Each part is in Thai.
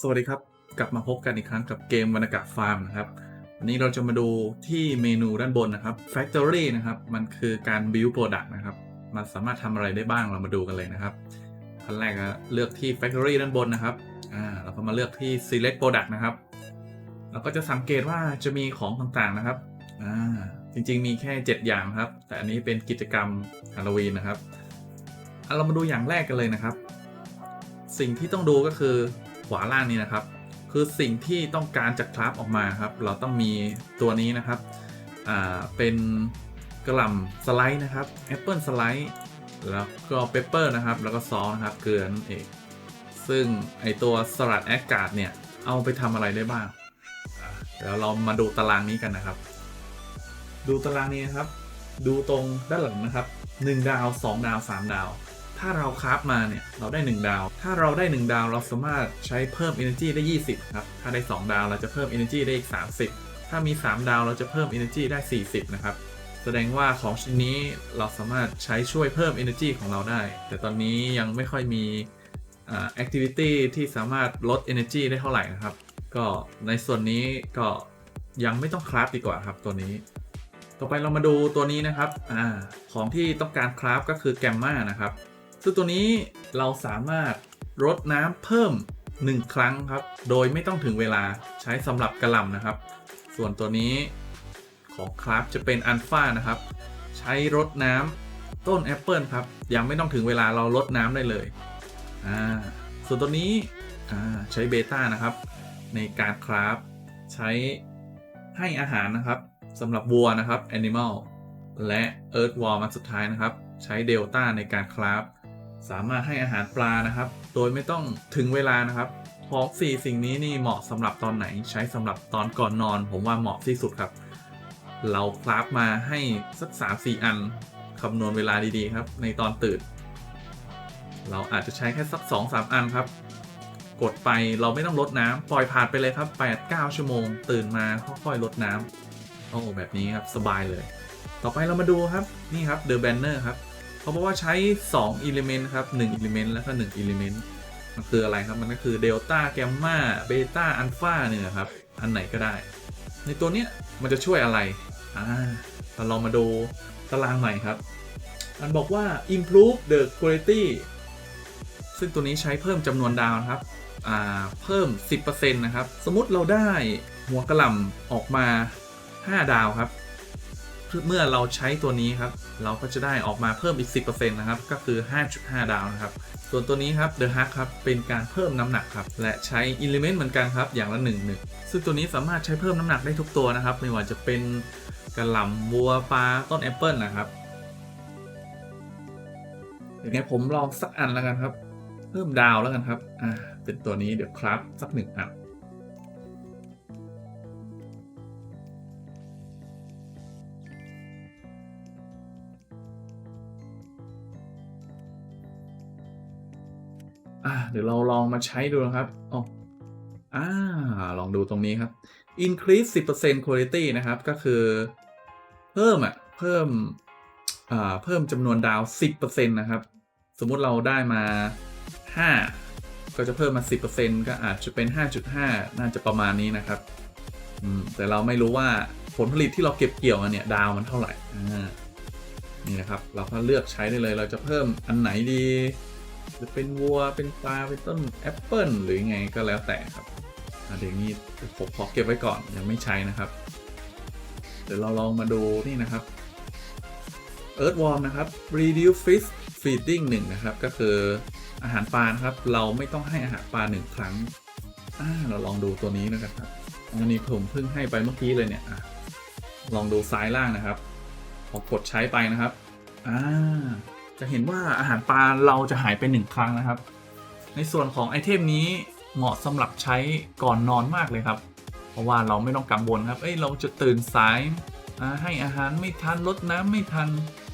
สวัสดีครับ กลับมาพบกันอีกครั้งกับเกมวรรณกะฟาร์มนะครับวันนี้เราจะมาดูที่เมนูด้านบนนะครับ Factory นะครับ มันคือการ build product นะครับ มันสามารถทำอะไรได้บ้างเรามาดูกันเลยนะครับขั้นแรกเลือกที่ Factory ด้านบนนะครับอ่าเราก็มาเลือกที่ Select Product นะครับเราก็จะสังเกตว่าจะมีของต่างๆนะครับอ่าจริงๆมีแค่ 7 อย่างครับ แต่อันนี้เป็นกิจกรรมฮาโลวีนนะครับอะเรามาดูอย่างแรกกันเลยนะครับ สิ่งที่ต้องดูก็คือ วาล่างนี้นะครับ คือสิ่งที่ต้องการจะคราฟออกมาครับ เราต้องมีตัวนี้นะครับอ่าเป็นกระหล่ำสไลด์นะครับแอปเปิลสไลด์แล้วก็เปปเปอร์นะครับ แล้วก็ซอสนะครับเกลือนั่นเอง ซึ่งไอตัวสลัดแอคกาดเนี่ย เอาไปทำอะไรได้บ้างเดี๋ยวเรามาดูตารางนี้กันนะครับ ดูตารางนี้นะครับ ดูตรงด้านหลังนะครับ 1 ดาว 2 ดาว 3 ดาว ถ้าเราคราฟมาเนี่ยเราได้ 1 ดาว ถ้าเราได้ 1 ดาวเราสามารถใช้เพิ่ม energy ได้ 20 ครับ ถ้าได้ 2 ดาวเราจะเพิ่ม energy ได้อีก 30 ถ้ามี 3 ดาวเราจะเพิ่ม energy ได้ 40 นะครับ แสดงว่าของชิ้นนี้เราสามารถใช้ช่วยเพิ่ม energy ของเราได้ แต่ตอนนี้ยังไม่ค่อยมีอ่า activity ที่สามารถลด energy ได้เท่าไหร่นะครับ ก็ในส่วนนี้ก็ยังไม่ต้องคราฟดีกว่าครับตัวนี้ต่อไปเรามาดูตัวนี้นะครับอาของที่ต้องการคราฟก็คือแกมมานะครับ ซึ่งตัวนี้เราสามารถรดน้ำเพิ่ม 1 ครั้งครับ โดยไม่ต้องถึงเวลาใช้สำหรับกระลำนะครับ ส่วนตัวนี้ของคราฟจะเป็นอัลฟานะครับ ใช้รดน้ำต้นแอปเปิลครับ ยังไม่ต้องถึงเวลาเรารดน้ำได้เลยอ่าส่วนตัวนี้อ่าใช้เบต้านะครับ ในการคราฟใช้ให้อาหารนะครับสำหรับวัวนะครับ Animal และ Earth Wall มันสุดท้ายนะครับ ใช้เดลต้าในการคราฟ สามารถให้อาหารปลานะครับ โดยไม่ต้องถึงเวลานะครับของสี่สิ่งนี้นี่เหมาะสำหรับตอนไหนใช้สำหรับตอนก่อนนอน ผมว่าเหมาะที่สุดครับ เราคราฟมาให้สัก3-4อันคำนวณเวลาดีๆครับ ในตอนตื่น เราอาจจะใช้แค่สัก2-3อันครับ กดไปเราไม่ต้องลดน้ำปล่อยผ่านไปเลยครับ8-9ชั่วโมง ตื่นมาค่อยๆลดน้ำโอ้แบบนี้ครับสบายเลย ต่อไปเรามาดูครับนี่ครับ The Banner ครับ เขาบอกว่าใช้ 2 Element ครับ 1 Element แล้วก็ 1 Element มันคืออะไรครับ มันก็คือ Delta Gamma Beta Alpha เนี่ยครับ อันไหนก็ได้ ในตัวเนี้ยมันจะช่วยอะไร อ่าเราลองมาดูตารางใหม่ครับ มันบอกว่า improve the quality ซึ่งตัวนี้ใช้เพิ่มจำนวนดาวนะครับ อ่า เพิ่ม 10%นะครับ สมมติเราได้หัวกระหล่ำออกมา 5 ดาวครับ เมื่อเราใช้ตัวนี้ครับ เราก็จะได้ออกมาเพิ่มอีก 10%นะครับ ก็คือ 5.5 ดาวนะครับ ส่วนตัวนี้ครับ The Hack ครับ เป็นการเพิ่มน้ำหนักครับ และใช้ Element เหมือนกันครับ อย่างละ1หนึ่งซึ่งตัวนี้สามารถใช้เพิ่มน้ำหนักได้ทุกตัวนะครับ ไม่ว่าจะเป็นกระหล่ำวัวปลาต้นแอปเปิลนะครับอย่างนี้ผมลองสักอันแล้วกันครับ เพิ่มดาวแล้วกันครับ อ่า เป็นตัวนี้เดี๋ยวครับสักหนึ่งอัน อ่าเดี๋ยวเราลองมาใช้ดูนะครับอ๋ออ่าลองดูตรงนี้ครับ increase 10% quality นะครับ ก็คือเพิ่มอะเพิ่มอ่าเพิ่มจำนวนดาว 10%นะครับ สมมุติเราได้มา 5 ก็จะเพิ่มมา 10%ก็อาจจะเป็น 5.5 น่าจะประมาณนี้นะครับอืมแต่เราไม่รู้ว่าผลผลิตที่เราเก็บเกี่ยวมาเนี่ยดาวมันเท่าไหร่อ่านี่นะครับ เราก็เลือกใช้ได้เลย เราจะเพิ่มอันไหนดี จะเป็นวัวเป็นปลาเป็นต้นแอปเปิลหรือไงก็แล้วแต่ครับเดี๋ยวนี้ผมขอเก็บไว้ก่อนยังไม่ใช้นะครับ เดี๋ยวเราลองมาดูนี่นะครับ Earthworm นะครับ Reduce Fish Feeding 1นะครับ ก็คืออาหารปลาครับ เราไม่ต้องให้อาหารปลา1ครั้งเราลองดูตัวนี้นะครับอันนี้ผมเพิ่งให้ไปเมื่อกี้เลยเนี่ยอลองดูซ้ายล่างนะครับพอกดใช้ไปนะครับ อ่า จะเห็นว่าอาหารปลาเราจะหายไปหนึ่งครั้งนะครับ ในส่วนของไอเทมนี้เหมาะสำหรับใช้ก่อนนอนมากเลยครับ เพราะว่าเราไม่ต้องกังวลครับ เอ้ยเราจะตื่นสายให้อาหารไม่ทันลดน้ำไม่ทัน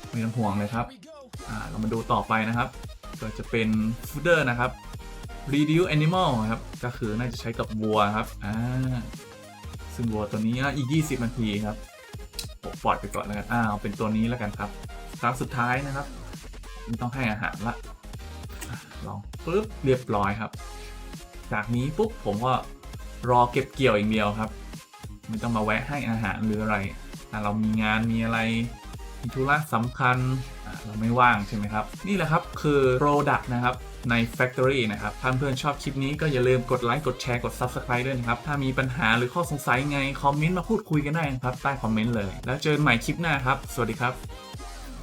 ไม่ต้องห่วงเลยครับอ่าเรามาดูต่อไปนะครับ ก็จะเป็น fooder นะครับ reduce animal ครับ ก็คือน่าจะใช้กับวัวครับอ่าซึ่งวัวตัวนี้อีก 20 นาทีครับปล่อยไปก่อนแล้วกันอ้าวเป็นตัวนี้แล้วกันครับครั้งสุดท้ายนะครับ ไม่ต้องให้อาหารละลองปึ๊บเรียบร้อยครับ จากนี้ปุ๊บผมก็รอเก็บเกี่ยวอย่างเดียวครับ ไม่ต้องมาแวะให้อาหารหรืออะไรเรามีงานมีอะไรมีธุระสำคัญเราไม่ว่างใช่ไหมครับ นี่แหละครับคือ Product นะครับใน Factory นะครับถ้าเพื่อนชอบคลิปนี้ก็อย่าลืมกดไลค์กดแชร์กด Subscribe ด้วยนะครับ ถ้ามีปัญหาหรือข้อสงสัยไง คอมเมนต์มาพูดคุยกันได้นะครับ ใต้คอมเมนต์เลย แล้วเจอกันใหม่คลิปหน้าครับ สวัสดีครับ